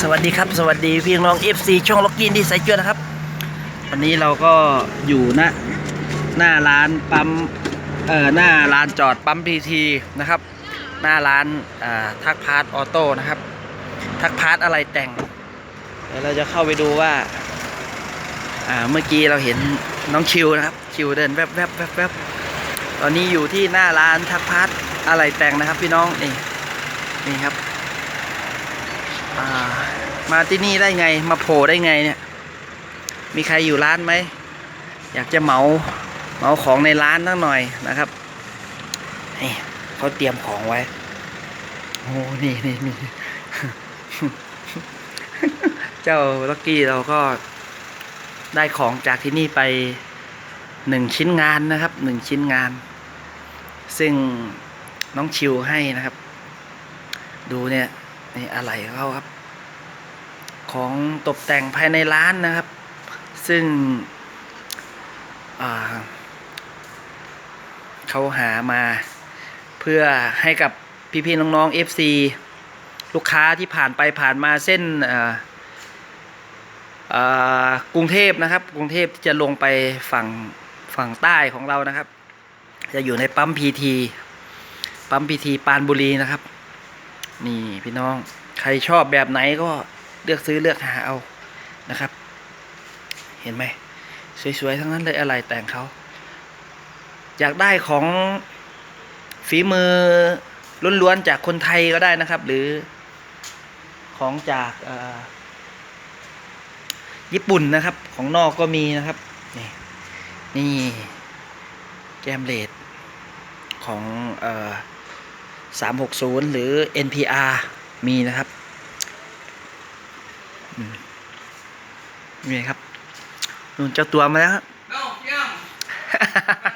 สวัสดีครับ สวัสดีพี่น้อง FC ช่องล็อกกี้ที่ใส่เกลือนะครับ วันนี้เราก็อยู่หน้าหน้าร้านปั๊มเอ่อหน้าร้านจอดปั๊มพีทีนะครับ หน้าร้านอ่าทักพาร์ทออโต้นะครับ ทักพาร์ทอะไรแต่ง เดี๋ยวเราจะเข้าไปดูว่าอ่าเมื่อกี้เราเห็นน้องชิวนะครับ ชิวเดินแวบแวบแวบแวบตอนนี้อยู่ที่หน้าร้านทักพาร์ทอะไรแต่งนะครับ พี่น้องนี่นี่ครับ มาที่นี่ได้ไงมาโผล่ได้ไงเนี่ย มีใครอยู่ร้านไหม อยากจะเหมาเหมาของในร้านสักหน่อยนะครับนี่เขาเตรียมของไว้ โอ้นี่นี่นี่เจ้าลักกี้เราก็ได้ของจากที่นี่ไปหนึ่งชิ้นงานนะครับหนึ่งชิ้นงาน ซึ่งน้องชิวให้นะครับ ดูเนี่ย นี่อะไรเขาครับ ของตกแต่งภายในร้านนะครับ ซึ่งเขาหามาเพื่อให้กับพี่ๆน้องๆ FC ลูกค้าที่ผ่านไปผ่านมาเส้นกรุงเทพนะครับ กรุงเทพที่จะลงไปฝั่งฝั่งใต้ของเรานะครับ จะอยู่ในปั๊มพีทีปั๊มพีทีปานบุรีนะครับ นี่พี่น้องใครชอบแบบไหนก็เลือกซื้อเลือกหาเอานะครับ เห็นไหมสวยๆทั้งนั้นเลยอะไรแต่งเขาอยากได้ของฝีมือล้วนๆจากคนไทยก็ได้นะครับ หรือของจากญี่ปุ่นนะครับ ของนอกก็มีนะครับ นี่นี่แกมเลดของอ 360 หรือ NPR มีนะครับอืมนี่ครับนุ่นเจ้าตัวมาแล้วครับเอ้าเยี่ยม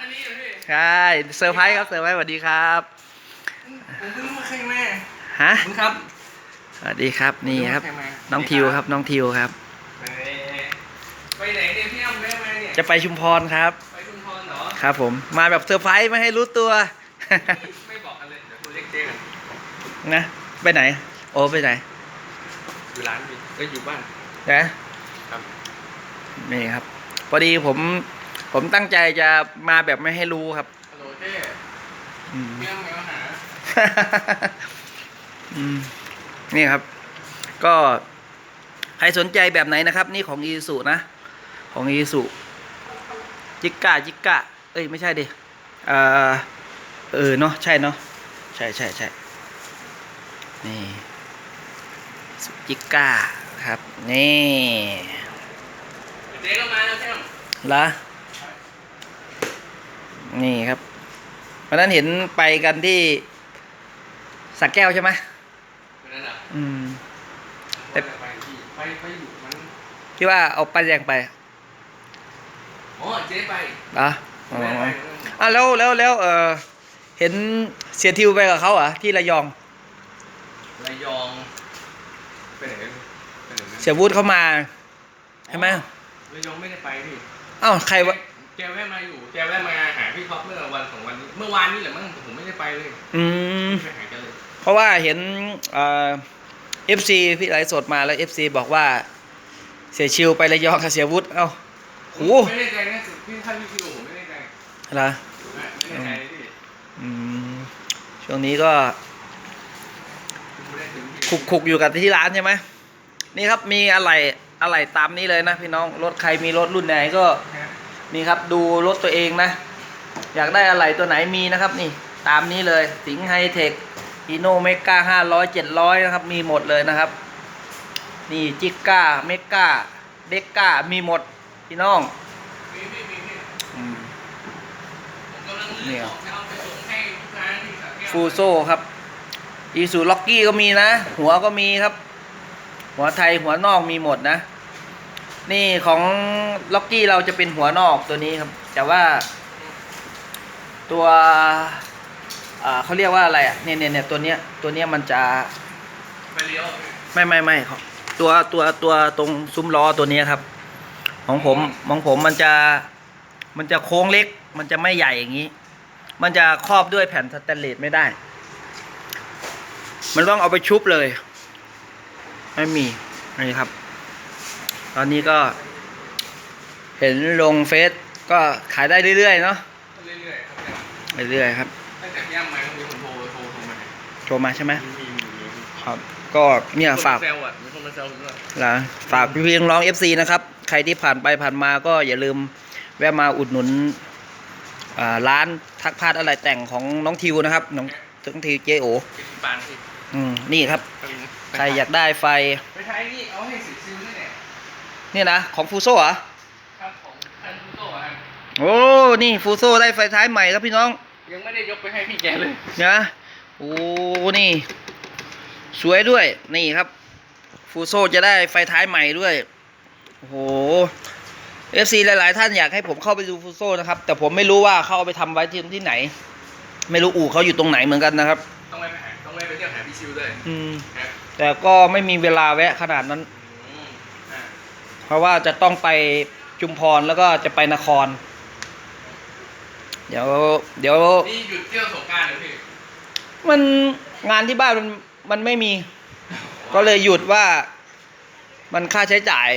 อันนี้เหรอพี่ใช่เซอร์ไพรส์ครับเซอร์ไพรส์สวัสดีครับผมเพิ่งมาใครมาฮะคุณครับสวัสดีครับนี่ครับใมาน้องทิวครับน้องทิวครับไปไปไหนเนี่ยพี่อ้ำไปทำไมเนี่ยจะไปชุมพรครับไปชุมพรเหรอครับผมมาแบบเซอร์ไพรส์ไม่ให้รู้ตัว เดี๋ยวคุณเรียกเจ๊กันนะ ไปไหน โอ้ไปไหน อยู่ร้านพี่ก็อยู่บ้าน นะครับ นี่ครับ พอดีผมผมตั้งใจจะมาแบบไม่ให้รู้ครับฮัลโหลเจ๊อืมพี่อ้ำไงมาหาอืมนี่ครับ ก็ ใครสนใจแบบไหนนะครับ นี่ของอีสุนะ ของอีสุจิก้าจิก้าเอ้ย ไม่ใช่ดิเออเออเนาะใช่เนาะ ใช่ใช่ใช่นี่จิก้าครับ นี่เจ๊ก็มาแล้วพี่อ้ำละนี่ครับวันนั้นเห็นไปกันที่สักแก้วใช่ไหมเป็นนั่นอะอืมแต่ไปพี่ไปไปอยู่มันที่ว่าเอาปลาแดงไปอ๋อเจ๊ไปเหรออ๋อไม่ไปอะแล้วแล้วแล้วเออ เห็นเสียทิวไปกับเขาเหรอะที่ระยอง ระยองไปไหนกันไปไหนกันเสียวูดเขามาใช่ไหมระยองไม่ได้ไปพี่อ้าวใครวะแกแวะมาอยู่แกแวะมาหาพี่ท็อปเมื่อวันสองวันนี้เมื่อวานนี้แหละมั้งผมไม่ได้ไปเลยอืมไม่ไปหาแกเลยเพราะว่าเห็นเอ่อฟซีพี่ไลฟ์สดมาแล้วเอฟซีบอกว่า เสียชิวไประยองกับเสียวุฒเอ้าโหไม่ได้ใจนะพี่ท่านพี่คิวผมไม่ได้ใจอะไรไม่ได้ใจเลยพี่ อืม ช่วงนี้ก็คุกคุกอยู่กับที่ร้านใช่ไหมนี่ครับมีอะไรอะไรตามนี้เลยนะพี่น้องรถใครมีรถรุ่นไหนก็นี่ครับดูรถตัวเองนะ อยากได้อะไรตัวไหนมีนะครับ นี่ตามนี้เลยสิงไฮเทคอีโนเมกาห้าร้อยเจ็ดร้อยนะครับ มีหมดเลยนะครับ นี่จิก้าเมกาเด็กก้ามีหมดพี่น้องมีพี่มีพี่อืมผมกำลังเนี่ย ฟูโซครับอีซูล็อกกี้ก็มีนะ หัวก็มีครับ หัวไทยหัวนอกมีหมดนะ นี่ของล็อกกี้เราจะเป็นหัวนอกตัวนี้ครับ แต่ว่า ตัวเขาเรียกว่าอะไรอะเนี่ยเนี่ยเนี่ยตัวเนี้ยตัวเนี้ยมันจะไปเลี้ยวไม่ไม่ไม่ครับตัวตัวตัวตรงซุ้มล้อตัวเนี้ยครับ ของผมของผมมันจะมันจะโค้งเล็ก มันจะไม่ใหญ่อย่างนี้ มันจะครอบด้วยแผ่นสแตนเลสไม่ได้ มันต้องเอาไปชุบเลย ไม่มีนี่ครับ ตอนนี้ก็ เห็นลงเฟซก็ขายได้เรื่อยๆเนาะเรื่อยๆครับเนี่ยเรื่อยๆครับตั้งแต่พี่อ้ำมาก็มีคนโทรโทรโทรมาโทรมาใช่ไหมมีมีมีครับ ก็เนี่ยฝากมีคนมแซวอะมีคนมาแซวผมด้วยนะฝากพี่ๆน้องๆ FC นะครับ ใครที่ผ่านไปผ่านมาก็อย่าลืมแวะมาอุดหนุนอ่า ร้านทักพาดอะไรแต่งของน้องทิวนะครับ น้องน้องทิวเจโอเป็นปานที่อืมนี่ครับ ใครอยากได้ไฟไปใช้นี่เอาให้สิซิลด้วยเนี่ยเนี่ยนะของฟูโซ่เหรอครับของทันฟูโต้อะครับโอ้นี่ฟูโซ่ได้ไฟท้ายใหม่ครับพี่น้อง ยังไม่ได้ยกไปให้พี่แกเลยนะโอ้นี่ สวยด้วยนี่ครับ ฟูโซจะได้ไฟท้ายใหม่ด้วยโอ้โห FC หลาย ๆ ท่านอยากให้ผมเข้าไปดูฟูโซนะครับ แต่ผมไม่รู้ว่าเขาเอาไปทำไว้ที่ที่ไหน ไม่รู้อู่เขาอยู่ตรงไหนเหมือนกันนะครับ ต้องไปหาต้องไปไปเที่ยวหาพี่ซิลด้วยอืมครับแต่ก็ไม่มีเวลาแวะขนาดนั้นอืมอ่าเพราะว่าจะต้องไปจุมพรแล้วก็จะไปนคร เดี๋ยว เดี๋ยวนี่หยุดเที่ยวสงกรารเลยพี่มันงานที่บ้านมันมันไม่มี ก็เลยหยุดว่ามันค่าใช้จ่าย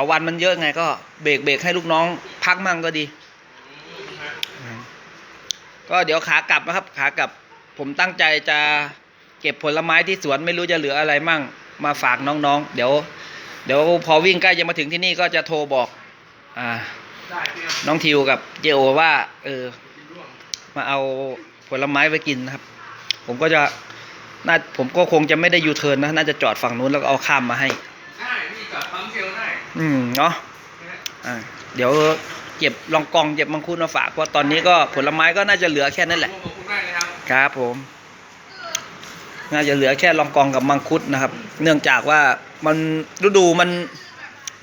ต่อวันมันเยอะไงก็เบรกเบรกให้ลูกน้องพักมั่งก็ดี ก็เดี๋ยวขากลับนะครับ ขากลับผมตั้งใจจะเก็บผลไม้ที่สวนไม่รู้จะเหลืออะไรมั่ง มาฝากน้องๆ เดี๋ยว เดี๋ยวพอวิ่งใกล้จะมาถึงที่นี่ก็จะโทรบอกอ่าน้องทิวกับเจโอว่า เออ มาเอาผลไม้ไปกินนะครับ ผมก็จะน่าผมก็คงจะไม่ได้ยูเทิร์นนะ น่าจะจอดฝั่งนู้นแล้วก็เอาข้ามมาให้ อืมเนาะนะฮะอ่าเดี๋ยวเก็บลองกองเก็บมังคุดมาฝากเพราะตอนนี้ก็ผลไม้ก็น่าจะเหลือแค่นั้นแหละขอบคุณมากเลยครับครับผม น่าจะเหลือแค่ลองกองกับมังคุดนะครับ เนื่องจากว่ามันฤดูมัน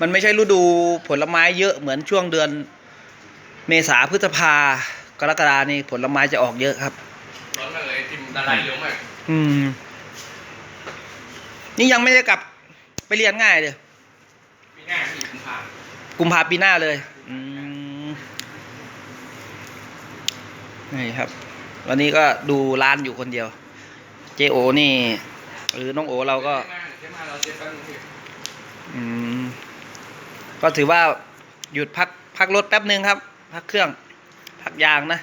มันไม่ใช่ฤดูผลไม้เยอะเหมือนช่วงเดือน เมษาพฤษภากรกฎานี่ผลไม้จะออกเยอะครับร้อนมากเลยจิมละลายเร็วมากอืม นี่ยังไม่ได้กลับไปเรียนง่ายเลย ปีหน้าพี่ผมผ่าน กุมภาปีหน้าเลยอืมนี่ครับ วันนี้ก็ดูร้านอยู่คนเดียว เจโอนี่ หรือน้องโอเราก็เจ๊มาเราเจ๊แป๊บนึงพี่อืมก็ถือว่าหยุดพักพักรถแป๊บหนึ่งครับ พักเครื่อง พักยางนะ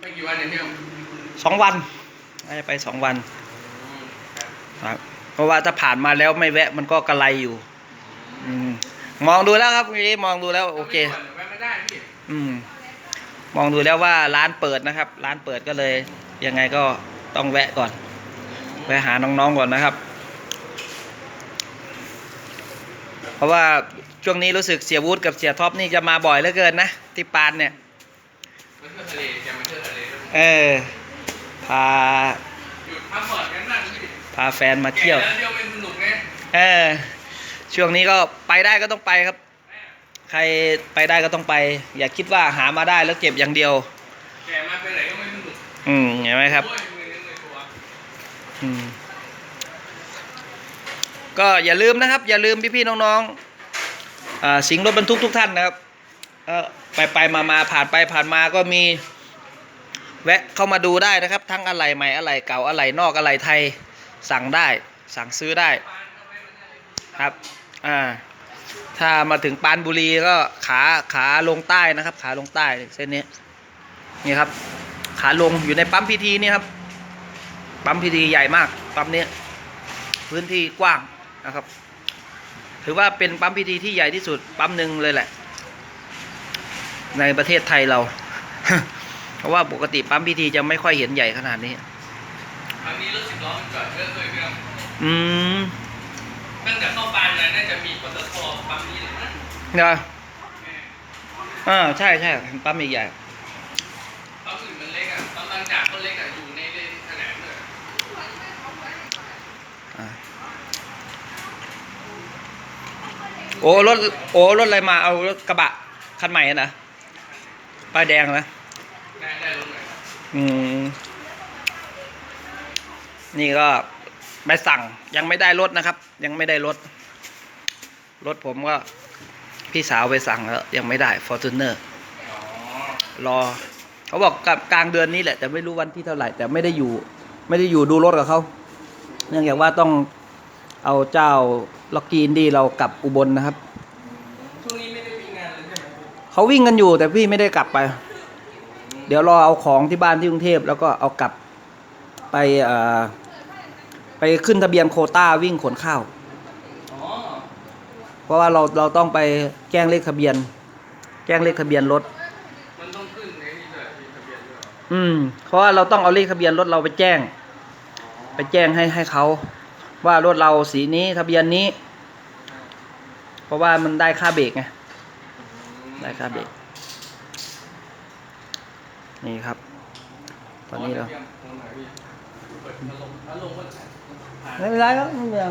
ไม่กี่วันเนี่ยพี่ครับสองวันน่าจะไปสองวันอืมครับครับเพราะว่าถ้าผ่านมาแล้วไม่แวะมันก็กระไรอยู่ อืม มองดูแล้วครับเมื่อกี้มองดูแล้วโอเค ไม่ได้พี่อืม มองดูแล้วว่าร้านเปิดนะครับ ร้านเปิดก็เลย ยังไงก็ต้องแวะก่อนแวะหาน้องๆก่อนนะครับ เพราะว่าช่วงนี้รู้สึกเสียวูดกับเสียท็อปนี่จะมาบ่อยเหลือเกินนะที่ปานเนี่ยมาเที่ยวทะเลแกมาเที่ยวทะเลด้วยเออพาหยุดพักผ่อนกันบ้างพี่พาแฟนมาเที่ยว แกเที่ยวเป็นสนุกไง เออ ช่วงนี้ก็ไปได้ก็ต้องไปครับ ใครไปได้ก็ต้องไป อย่าคิดว่าหามาได้แล้วเก็บอย่างเดียวแก่มาไปไหนก็ไม่สนุกอืมเห็นไหมครับโอ้ยมือนึงเลยตัวอืมก็อย่าลืมนะครับ อย่าลืมพี่ๆน้องๆอ่าสิงห์รถบรรทุกทุกท่านนะครับเออไปไปมามาผ่านไปผ่านมาก็มี แวะเข้ามาดูได้นะครับ ทั้งอะไรใหม่อะไรเก่าอะไรนอกอะไรไทยสั่งได้สั่งซื้อได้ปานเข้าไปมันได้เลยครับ อ่า ถ้ามาถึงปรานบุรีก็ขาขาลงใต้นะครับ ขาลงใต้เส้นนี้ นี่ครับ ขาลงอยู่ในปั๊มพีทีนี่ครับ ปั๊มพีทีใหญ่มาก ปั๊มนี้ พื้นที่กว้างนะครับ ถือว่าเป็นปั๊มพีทีที่ใหญ่ที่สุด ปั๊มหนึ่งเลยแหละ ในประเทศไทยเรา เพราะว่าปกติปั๊มพีทีจะไม่ค่อยเห็นใหญ่ขนาดนี้ครั้งนี้รถสิบล้อมันจอดเยอะเลยพี่ครับอืม ตั้งแต่เข้าปานมาน่าจะมีปตทปั๊มนี้เลยนะเนาะแม่อ่าใช่ใช่เห็นปั๊มใหญ่ปั๊มอื่นมันเล็กอะปั๊มบางจากก็เล็กอะอยู่ในเลนขนาดเลยๆอ่าโอ้รถโอ้รถอะไรมาเอารถกระบะคันใหม่อะนะป้ายแดงนะได้ได้รถหน่อยอืมนี่ก็ ไปสั่งยังไม่ได้รถนะครับ ยังไม่ได้รถรถผมก็พี่สาวไปสั่งแล้วยังไม่ได้ฟอร์จูเนอร์อ๋อรอ เขาบอกกับกลางเดือนนี้แหละ แต่ไม่รู้วันที่เท่าไหร่ แต่ไม่ได้อยู่ ไม่ได้อยู่ดูรถกับเขาเนื่องจากว่าต้องเอาเจ้าล็อกกีนดีเรากลับอุบลนะครับช่วงนี้ไม่ได้วิ่งงานเลยใช่ไหมเขาวิ่งกันอยู่แต่พี่ไม่ได้กลับไป เดี๋ยวรอเอาของที่บ้านที่กรุงเทพแล้วก็เอากลับไปอ่อ ไปขึ้นทะเบียนโควต้าวิ่งขนข้าวอ๋อเพราะว่าเราเราต้องไปแจ้งเลขทะเบียน แจ้งเลขทะเบียนรถ มันต้องขึ้นในนี่ด้วยมีทะเบียนด้วยเหรออืม เพราะว่าเราต้องเอาเลขทะเบียนรถเราไปแจ้ง ไปแจ้งให้ให้เขาว่ารถเราสีนี้ทะเบียนนี้ เพราะว่ามันได้ค่าเบรกไง ได้ค่าเบรก นี่ครับ ตอนนี้เราเตรียมตรงไหนพี่เปิดพัดลมพัดลมก็ผ่าน ไม่เป็นไรครับไม่เป็นไร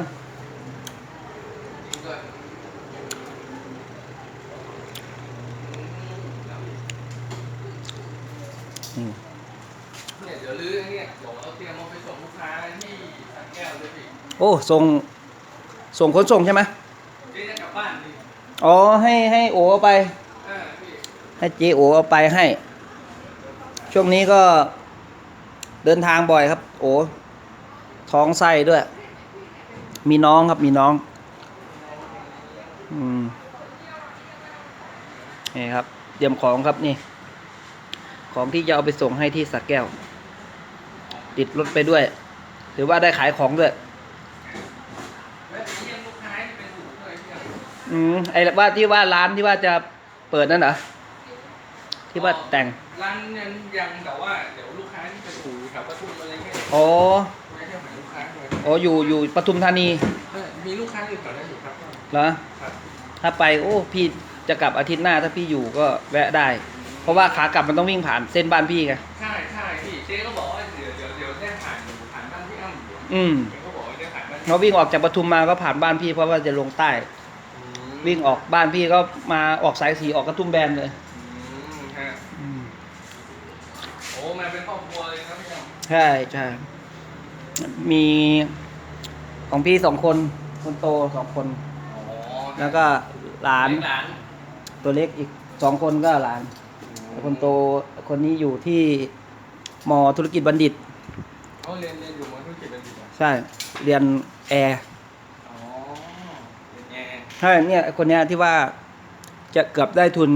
อืมเนี่ยเดี๋ยวลื้อเนี่ยเดี๋ยวเอาเตรียมาไปส่งลูกค้าที่สระแก้วเลยพี่โอ้ส่งส่งขนส่งใช่ไหมเจ๊จะกลับบ้านพี่อ๋อให้ให้โอเอาไป อ่าพี่ให้เจโอเอาไปให้ ช่วงนี้ก็เดินทางบ่อยครับ โอท้องไส้ด้วย มีน้องครับมีน้อง อืมนี่ครับ เตรียมของครับนี่ ของที่จะเอาไปส่งให้ที่สักแก้ว ติดรถไปด้วย ถือว่าได้ขายของด้วยแล้วเยี่ยมลูกค้าที่เป็นสูตรด้วยพี่อืมไอ้ว่าที่ว่าร้านที่ว่าจะเปิดนั่นเหรอที่ว่าแต่งร้านยังยังแต่ว่าเดี๋ยวลูกค้าที่เป็นสูตรแถวปทุมอะไรเงี้ยอ๋อ อ๋ออยู่อยู่ปทุมธานีเออมีลูกค้าอยู่แถวนั้นอยู่ครับ เหรอครับถ้าไปโอ้พี่จะกลับอาทิตย์หน้าถ้าพี่อยู่ก็แวะได้ เพราะว่าขากลับมันต้องวิ่งผ่านเส้นบ้านพี่ไงใช่ใช่พี่เจ๊ก็บอกว่าเดี๋ยวเดี๋ยวเดี๋ยวได้ผ่านผ่านบ้านพี่อ้ำอยู่อืมเจ๊ก็บอกว่าได้ผ่านบ้านเราวิ่งออกจากปทุมมาก็ผ่านบ้านพี่เพราะว่าจะลงใต้อืมวิ่งออกบ้านพี่ก็มาออกสายสีออกกระทุ่มแบนเลยอืมฮะอืมโอ้มาเป็นครอบครัวเลยครับพี่อ้ำใช่ใช่ มีของพี่สองคน คนโตสองคนอ๋อแล้วก็หลาน หลานตัวเล็กอีกสองคนก็หลาน คนโตคนนี้อยู่ที่มอธุรกิจบัณฑิต เขาเรียนเรียนอยู่มอธุรกิจบัณฑิตเหรอใช่ เรียนแอร์ อ๋อเป็นแอร์ใช่เนี่ยคนเนี้ยที่ว่าจะเกือบได้ทุน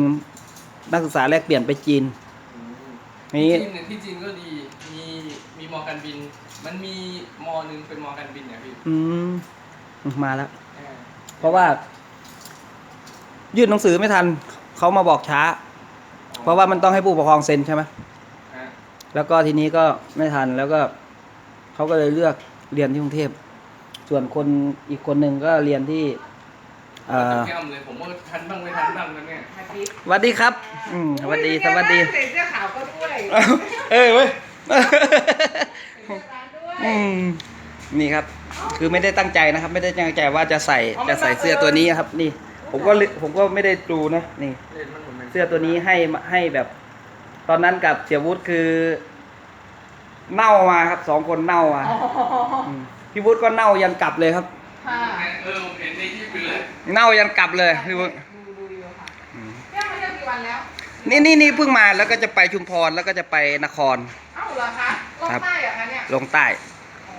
นักศึกษาแลกเปลี่ยนไปจีน อืมนี่ ที่จีนเนี่ยที่จีนก็ดี มีมีมอการบิน มันมีมอหนึ่งเป็นมอการบินเนี่ยพี่อืมมาแล้ว เออเพราะว่า ยื่นหนังสือไม่ทันเขามาบอกช้า เพราะว่ามันต้องให้ผู้ปกครองเซ็นใช่ไหมฮะแล้วก็ทีนี้ก็ไม่ทันแล้วก็เขาก็เลยเลือกเรียนที่กรุงเทพส่วนคนอีกคนหนึ่งก็เรียนที่เอ่อแก้มเลยผมว่าทันบ้างไม่ทันบ้างนะเนี่ย อาทิตย์สวัสดีครับ อืมสวัสดีสวัสดี ใส่เสื้อขาวก็ด้วย เอ้าเอ้ยเว้ยใส่เสื้อร้า นด้วยอืมนี่ครับ คือไม่ได้ตั้งใจนะครับ ไม่ได้ตั้งใจว่าจะใส่จะใส่เสื้อตัวนี้ครับ นี่ ผมก็เลยผมก็ไม่ได้ดูนะนี่เล่นมันเหมือนเสื้อตัวนี้ให้มาให้แบบ ตอนนั้นกับเสียวุฒิคือ เน่ามาครับสองคนเน่ามาอ๋อมพี่วุฒิก็เน่ายันกลับเลยครับค่ะเออผมเห็นในคลิปอยู่เลยเน่ายันกลับเลยพี่วุฒิดูดูอยู่ค่ะอืมเที่ยวมาเที่ยวกี่วันแล้วนี่นี่นี่เพิ่งมาแล้วก็จะไปชุมพรแล้วก็จะไปนครเอ้าเหรอคะลงครับใต้เหรอคะเนี่ยลงใต้อ๋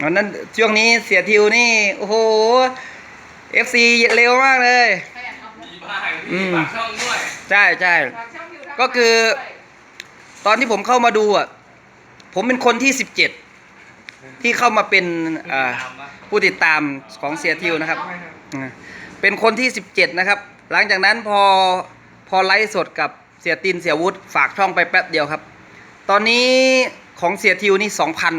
อวันนั้นช่วงนี้เสียทิวนี่ โอ้โหเอฟซีเร็วมากเลยใครอยากเอาไหมมีบ้างอืมีมปากช่องด้วยใช่ใช่ฝากช่องอยู่ทางก็คือด้วยตอนที่ผมเข้ามาดูอะ ผมเป็นคนที่สิบเจ็ดที่เข้ามาเป็นอ่าตามมาผู้ติดตามของเสียทิวนะครับไม่ครับอ่าเป็นคนที่สิบเจ็ดนะครับ หลังจากนั้นพอพอไลฟ์สดกับเสียตินเสียวุฒิฝากช่องไปแป๊บเดียวครับ ตอนนี้ของเสียทิวนี่สองพัน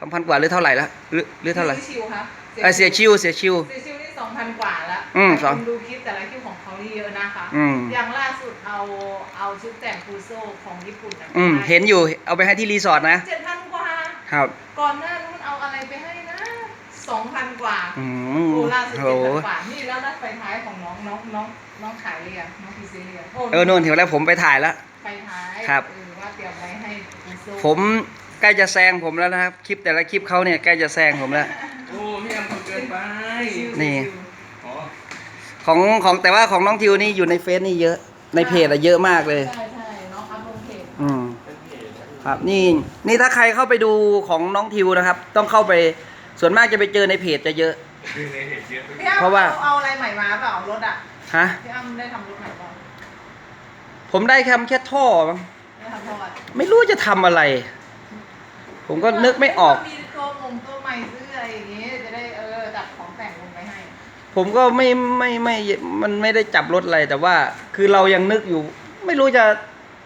สองพันกว่าหรือเท่าไหร่ละหรือหรือเท่าไหร่ชิวคะเอ่อเสียชิวเสียชิว เสียชิวนี่สองพันกว่าแล้วอืมแต่สองคุณดูคลิปแต่ละคลิปของเขานี่เยอะนะคะอืม อย่างล่าสุดเอาเอาชุดแต่งฟูโซของญี่ปุ่นนะอืมเห็นอยู่เอาไปให้ที่รีสอร์ทนะเจ็ดพันกว่า ครับก่อนหน้านู้นเอาอะไรไปให้นะสองพันกว่าอืมโอ้ล่าสุดโหเจ็ดพันกว่านี่แล้วนัดไฟท้ายของน้องน้องน้องน้องขายเรียนน้องพีซีเรียนเออโน่นเห็นแล้วผมไปถ่ายแล้ว ไฟท้ายครับ เออ ว่าเตรียมไว้ให้คุณโซ่ผมใกล้จะแซงผมแล้วนะครับคลิปแต่ละคลิปเขาเนี่ยใกล้จะแซงผมแล้ว โอ้พี่แอมคนเกินไปชิวๆนี่ อ๋อของของแต่ว่าของน้องทิวนี่อยู่ในเฟซนี่เยอะในเพจอะเยอะมากเลย ใช่ใช่น้องอัพลงเพจอืมเป็นเพจอะครับนี่นี่ถ้าใครเข้าไปดูของน้องทิวนะครับ ต้องเข้าไปส่วนมากจะไปเจอในเพจจะเยอะพี่อ้ำเพราะว่าอเอาอะไรใหม่มาเปล่ารถอะฮะ พี่อ้ำได้ทำรถใหม่เปล่าผมได้แค่แค่ท่อมั้ง ได้ทำเท่าไหร่ไม่รู้จะทำอะไร ผมก็นึกไม่ออก มีตัวมงตัวใหม่ซื้ออะไรอย่างงี้จะได้เออจัดของแต่งลงไปให้ ผมก็ไม่ไม่ไม่มันไม่ได้จับรถอะไรแต่ว่า คือเรายังนึกอยู่ ไม่รู้จะ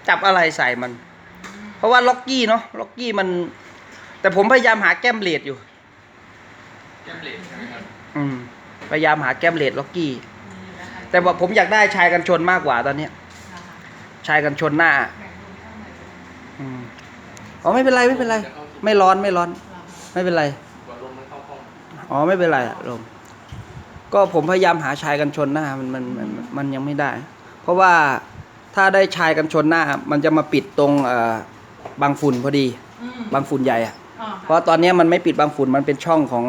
จับอะไรใส่มัน เพราะว่าล็อกกี้เนาะล็อกกี้มัน แต่ผมพยายามหาแก้มเลดอยู่ แก้มเหล็กใช่ไหมครับอืม พยายามหาแก้มเลดล็อกกี้นี่นะคะแต่ว่าผมอยากได้ชายกันชนมากกว่าตอนเนี้ยนะคะชายกันชนหน้า แบ่งตรงข้างในเลย อืม อ๋อไม่เป็นไรไม่เป็นไร ไม่ร้อนไม่ร้อน ไม่เป็นไรกว่าลมมันเข้าห้องอ๋อไม่เป็นไรอะลมก็ผมพยายามหาชายกันชนหน้ามันมันมันมันยังไม่ได้ เพราะว่าถ้าได้ชายกันชนหน้า มันจะมาปิดตรงเอ่อบางฝุ่นพอดี อืมบางฝุ่นใหญ่อะอ่าเพราะตอนเนี้ยมันไม่ปิดบางฝุ่นมันเป็นช่องของ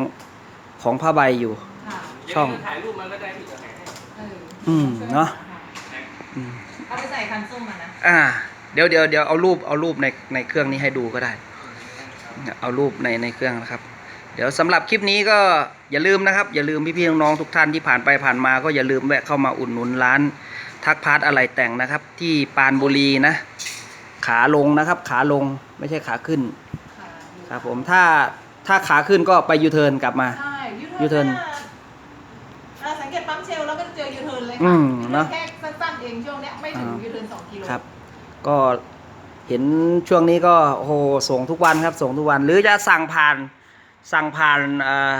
ของผ้าใบอยู่ ค่ะช่องเดี๋ยวถ่ายรูปมันก็ได้ที่จะถ่ายให้เอออืมเนอะค่อืมเอาไปใส่คันส้มมานะ อ่าเดี๋ยวเดี๋ยวเดี๋ยวเอารูปเอารูปในในเครื่องนี้ให้ดูก็ได้ เอารูปในในเครื่องนะครับ เดี๋ยวสำหรับคลิปนี้ก็อย่าลืมนะครับ อย่าลืมพี่ๆน้องๆทุกท่านที่ผ่านไปผ่านมา ก็อย่าลืมแวะเข้ามาอุดหนุนร้าน ทักพาร์ทอะไรแต่งนะครับ ที่ปรานบุรีนะ ขาลงนะครับ ขาลงไม่ใช่ขาขึ้นค่ะครับผมถ้าถ้าขาขึ้นก็ไปยูเทิร์นกลับมาใช่ยูยูเทิเทิร์ร์นนอ่าสังเกตปั๊มเชลแล้วก็เจอยูเทิร์นเลยอืค่ะมยูเนอะแค่สั้นๆเองช่วงเนี้ยไม่ถึงอ่ายูเทิร์นสองกิโลครับ ก็เห็นช่วงนี้ก็โอ้โหส่งทุกวันครับส่งทุกวัน หรือจะสั่งผ่านสั่งผ่านเออ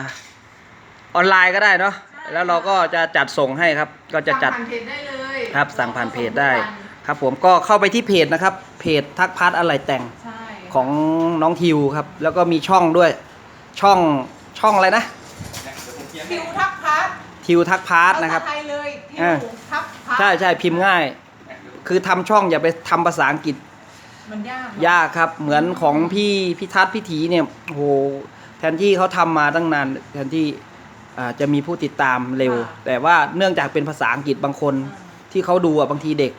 ออนไลน์ก็ได้เนาะแล้วเราก็จะจัดส่งให้ครับ ก็จะจัดสั่งผ่านเพจได้เลยครับสั่งผ่านเพจได้ทุกวันครับผมก็เข้าไปที่เพจนะครับ เพจทักพัดอะไรแต่งใช่ของน้องทิวครับ แล้วก็มีช่องด้วยช่องช่องอะไรนะเนี่ยเดี๋ยวผมเขียนให้คิวทักพัดทิวทักพัดนะครับภาษาไทยเลยคิอ่าวทักพัดใช่ใช่พิมพ์ง่ายเนี่ยเดี๋ยว คือทำช่องอย่าไปทำภาษาอังกฤษมันยากยากครับ เหมือนของพี่พิทัศน์พิถีเนี่ยโอ้โหแทนที่เขาทำมาตั้งนานแทนที่อ่าจะมีผู้ติดตามเร็ว แต่ว่าเนื่องจากเป็นภาษาอังกฤษบางคน ที่เขาดูอะบางทีเด็ก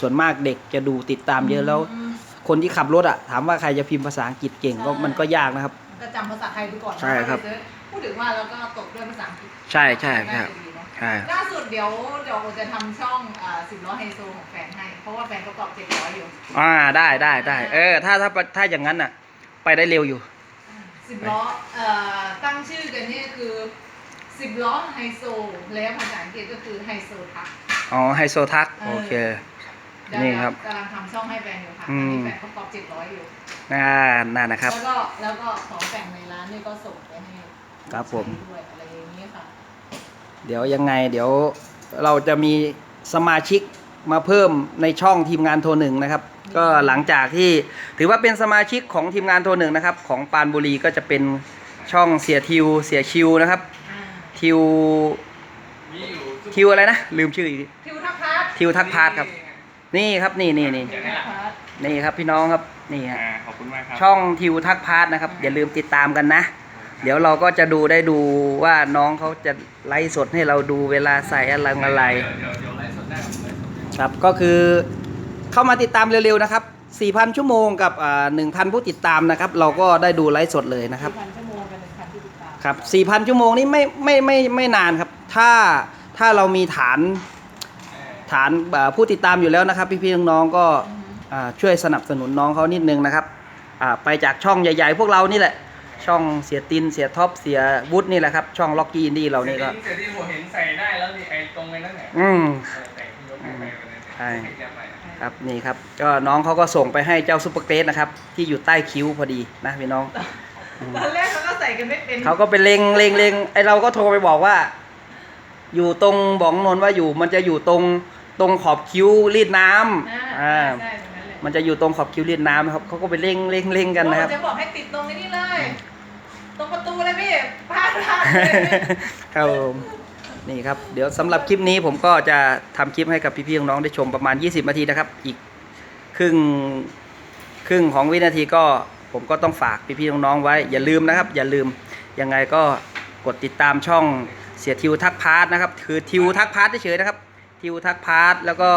ส่วนมากเด็กจะดูติดตามเยอะแล้วมคนที่ขับรถอะถามว่าใครจะพิมพ์ภาษาอังกฤษเก่งก็ใช่มันก็ยากนะครับก็จำภาษาไทยไปก่อนนะใช่ครับเดี๋ยวพูดถึงว่าแล้วก็ตกด้วยภาษาอังกฤษใช่ใช่ใช่น่าจะดีเนอะ ใช่ ล่าสุดเดี๋ยวเดี๋ยวจะทำช่องอ่าสิบล้อไฮโซของแฟนให้ เพราะว่าแฟนเขาตอบเจ็ดร้อยอยู่อ่าได้ได้ได้เออ ถ้าถ้าถ้าอย่างนั้นอะ ไปได้เร็วอยู่ สิบล้อเอ่อตั้งชื่อกันเนี่ยคือสิบล้อไฮโซแล้วภาษาอังกฤษก็คือไฮโซทัก อ๋อไฮโซทักเออโอเคเดี๋ยวนี่ครับกำลังทำช่องให้แฟนอยู่ค่ะอืตอนมนี้แฟนเขาตอบเจ็ดร้อยอยู่ น่าน่านะครับ แล้วก็แล้วก็ของแต่งในร้านนี่ก็ส่งไปให้ครับผมใช้ด้วยอะไรอย่างนี้ค่ะ เดี๋ยวยังไงเดี๋ยวเราจะมีสมาชิกมาเพิ่มในช่องทีมงานโทรหนึ่งนะครับ ก็หลังจากที่ถือว่าเป็นสมาชิกของทีมงานโทรหนึ่งนะครับ ของปานบุรีก็จะเป็นช่องเสียทิวเสียชิวนะครับอ่าทิวมีอยู่ทุกทิวอะไรนะ ลืมชื่ออีกทิวทักพัดทิวทักพาร์ทครับ นี่ครับนี่นี่นี่ทิวทักพัดนี่ครับพี่น้องครับนี่ฮะอ่าขอบคุณมากครับช่องทิวทักพาร์ทนะครับอย่าลืมติดตามกันนะ เดี๋ยวเราก็จะดูได้ดูว่าน้องเขาจะไลฟ์สดให้เราดูเวลาใส่อะไรอะไรเดี๋ยวเดี๋ยวเดี๋ยวไลฟ์สดได้ผมไลฟ์สดได้ครับก็คือเข้ามาติดตามเร็วๆนะครับ 4,000 ชั่วโมงกับอ่า1,000 ผู้ติดตามนะครับ เราก็ได้ดูไลฟ์สดเลยนะครับสี่พันชั่วโมงกันหนึ่งพันที่ติดตามครับ 4,000 ชั่วโมงนี้ไม่ไม่ไม่ไม่นานครับ ถ้าถ้าเรามีฐานฐานอ่าผู้ติดตามอยู่แล้วนะครับ พี่ๆน้องๆก็อ่าช่วยสนับสนุนน้องเขานิดนึงนะครับอ่าไปจากช่องใหญ่ ๆ พวกเรานี่แหละ ช่องเสียตินเสียท็อปเสียวุฒินี่แหละครับ ช่องล็อกกี้อินดี้เรานี่ก็เสียที่ผมเห็นใส่ได้แล้วนี่ไอ้ตรงไอ้นั่นแหละอืมเออแต่งที่ยกไปไปวันนั้นใช่ให้แกไปอะครับนี่ครับก็น้องเขาก็ส่งไปให้เจ้าซุปเปอร์เกรสนะครับ ที่อยู่ใต้คิ้วพอดีนะพี่น้องตอนแรกเขาก็ใส่กันไม่เป็นเขาก็ไปเลงเลงเลงไอเราก็โทรไปบอกว่า อยู่ตรงบอกนนท์ว่าอยู่มันจะอยู่ตรงตรงขอบคิ้วรีดน้ำอ่า อ่าใช่ตรงนั้นเลยมันจะอยู่ตรงขอบคิ้วรีดน้ำนะครับเขาก็ไปเล่งเล่งเล่งกันนะครับโอ้จะบอกให้ติดตรงนี้เลย ตรงประตูเลยพี่พลาดพลาดเลยครับผมนี่ครับเดี๋ยวสำหรับคลิปนี้ผมก็จะทำคลิปให้กับพี่ๆน้องๆได้ชมประมาณ 20 นาทีนะครับ อีกครึ่งครึ่งของวินาทีก็ผมก็ต้องฝากพี่ๆน้องๆไว้ อย่าลืมนะครับ อย่าลืมยังไงก็กดติดตามช่องเสียทิวทักพาร์ทนะครับ คือทิวทักพาร์ทเฉยๆนะครับ ทิวทักพาร์ทแล้วก็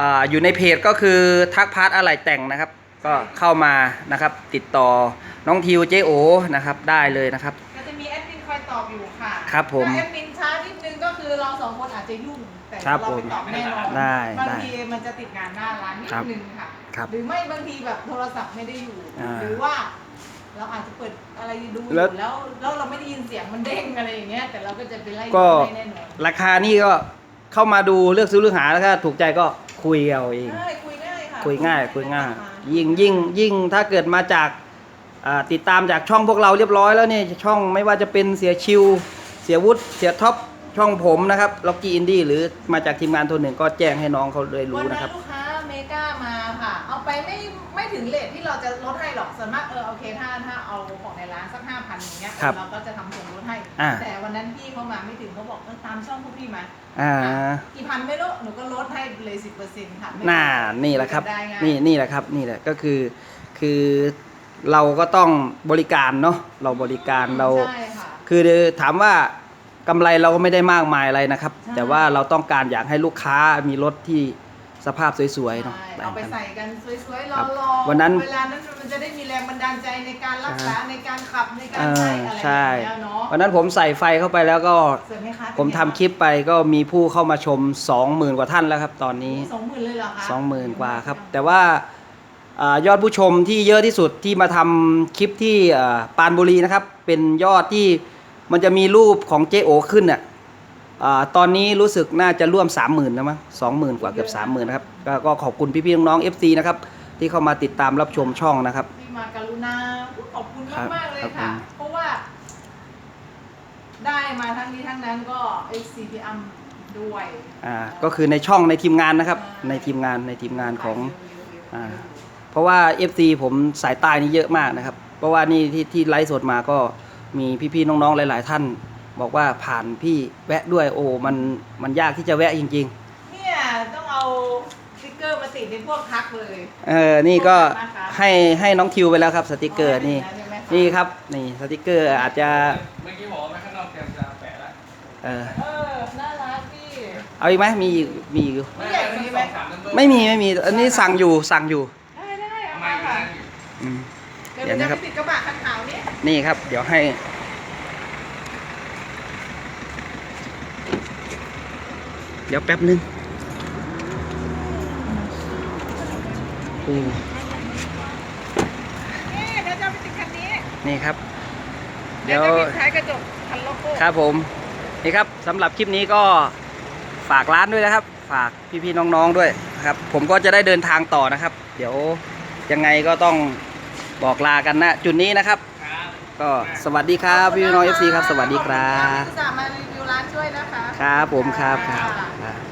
อ่าอยู่ในเพจก็คือทักพาร์ทอะไรแต่งนะครับ ก็เข้ามานะครับ ติดต่อน้องทิวเจโอนะครับได้เลยนะครับ ก็จะอยู่ค่ะครับผมถ้าแอดมินช้านิดนึงก็คือเราสองคนอาจจะยุ่งแต่ครับเราผไปมตอบแน่นอนได้บางได้ทีมันจะติดงานหน้าร้านนิดครับนึงค่ะครับหรือไม่บางทีแบบโทรศัพท์ไม่ได้อยู่ อ่าหรือว่า เราอาจจะเปิดอะไรดูอแล้วยู่แล้วแล้วเราไม่ได้ยินเสียงมันเด้งอะไรอย่างเงี้ยแต่เราก็จะไปไล่ก็ดูให้แน่นอน ราคานี่ก็เข้ามาดูเลือกซื้อเลือกหาแล้วก็ถูกใจก็ คุยเอาเอง ใช่คุยง่ายค่ะคุยง่ายคุยง่ายค่ะยิ่งยิ่งยิ่งถ้าเกิดมาจากอ่าติดตามจากช่องพวกเราเรียบร้อยแล้วเนี่ยช่องไม่ว่าจะเป็นเสียชิว เสียวุฒิเสียท็อปช่องผมนะครับล็อกกี้อินดี้หรือมาจากทีมงานตัวหนึ่งก็แจ้งให้น้องเขาเลยรู้วันนะนั้ครันบลูกค้าเมกามา ค่ะ เอาไปไม่ไม่ถึงเลทที่เราจะลดให้หรอกส่วนมากเออโอเคถ้าถ้าเอาของในร้านสักห้าพันอย่างเงี้ยครับเราก็จะทำส่วนลดให้ อ่า แต่วันนั้นพี่เขามาไม่ถึงเขาบอกเออตามช่องพวกพี่มาอ่ากี่พันไม่รู้หนูก็ลดให้เลยสิบเปอร์เซ็นต์ค่ะไม่น่านี่แหละครับ ได้ไงนี่นี่แหละครับ นี่แหละก็คือคือเราก็ต้องบริการเนาะเราบริการเรา ใช่ค่ะ คือถามว่ากำไรเราก็ไม่ได้มากมายอะไรนะครับ ใช่ แต่ว่าเราต้องการอยากให้ลูกค้ามีรถที่ สภาพสวยๆเนาะใช่เอาไปใส่กันสวยๆรครับอๆวันนั้นเวลานั้นมันจะได้มีแรงบันดาลใจในการรักษาในการขับในการเอใช้ออะไรใช่อย่างเงี้ยเนาะวันนั้นผมใส่ไฟเข้าไปแล้วก็สวยไหมคะผมทำคลิปไปก็มีผู้เข้ามาชม 20,000 กว่าท่านแล้วครับ ตอนนี้สองหมื่นเลยเหรอคะ20,000 กว่าครับ แต่ว่าอายอดผู้ชมที่เยอะที่สุดที่มาทำคลิปที่อ่าปรานบุรีนะครับ เป็นยอดที่มันจะมีรูปของเจโอขึ้นอะอ่า ตอนนี้รู้สึกน่าจะร่วม 30,000นะมั้ง20,000กว่าเกือบ30,000นะครับก็ก็ขอบคุณพี่ๆน้องๆ FC นะครับที่เข้ามาติดตามรับชมช่องนะครับ ที่มาการุณาอุ๊ยขอบคุณครับมากๆเลยครับค่ะผมเพราะว่า ได้มาทั้งนี้ทั้งนั้นก็ XCPM ด้วยอ่าก็คือในช่องในทีมงานนะครับใช่ในทีมงานในทีมงานของเยอะๆๆอ่าเพราะว่า FC ผมสายใต้นี่เยอะมากนะครับ เพราะว่านี่ที่ที่ไลฟ์สดมาก็มีพี่ๆน้องๆหลาย ๆ ท่าน บอกว่าผ่านพี่แวะด้วยโอ้มันมันยากที่จะแวะจริง เนี่ยต้องเอาสติ๊กเกอร์มาติดในพวกทักเลยๆ เออนี่ก็ขอบคุณมากครับให้ให้น้องทิวไปแล้วครับสติกเกอร์นี่าให้ไปแล้วใช่ไหมคะนี่ครับนี่สติกเกอร์อาจจะเมื่อกี้บอกว่าไม่ข้างนอกเตรียมจะแปะแล้วเออเออน่ารักพี่ เอาอีกไหมมีอีกมีอีกไม่ใหญ่กว่านี้ไหมสองสามเริ่ต้นไม่มีไม่มีอันนี้สั่งอยู่สั่งอยู่ได้ได้เอาทำไมมาไม่ค่ะได้อืม เดี๋ยวเดี๋ยวมันนะคจะรับไปติดกระบะคันขาวนี้นี่ครับ เดี๋ยวให้ เดี๋ยวแป๊บนึงอืมนี่เดี๋ยวจะเอาไปติดคันนี้นี่ครับ เดี๋เดี๋ยยววจะปิดท้ายกระจกคันโลโก้ครับผม นี่ครับสำหรับคลิปนี้ก็ฝากร้านด้วยนะครับ ฝากพี่ๆน้องๆด้วยนะครับ ผมก็จะได้เดินทางต่อนะครับ เดี๋ยวยังไงก็ต้องบอกลากันนะจุดนี้นะครับครับก็สวัสดีครับพี่น้องเอฟซีครับ สวัสดีครับขอณที่อุตส่าห์มารีวิว ร้านช่วยนะคะ ครับผมครับครับค่ะครับ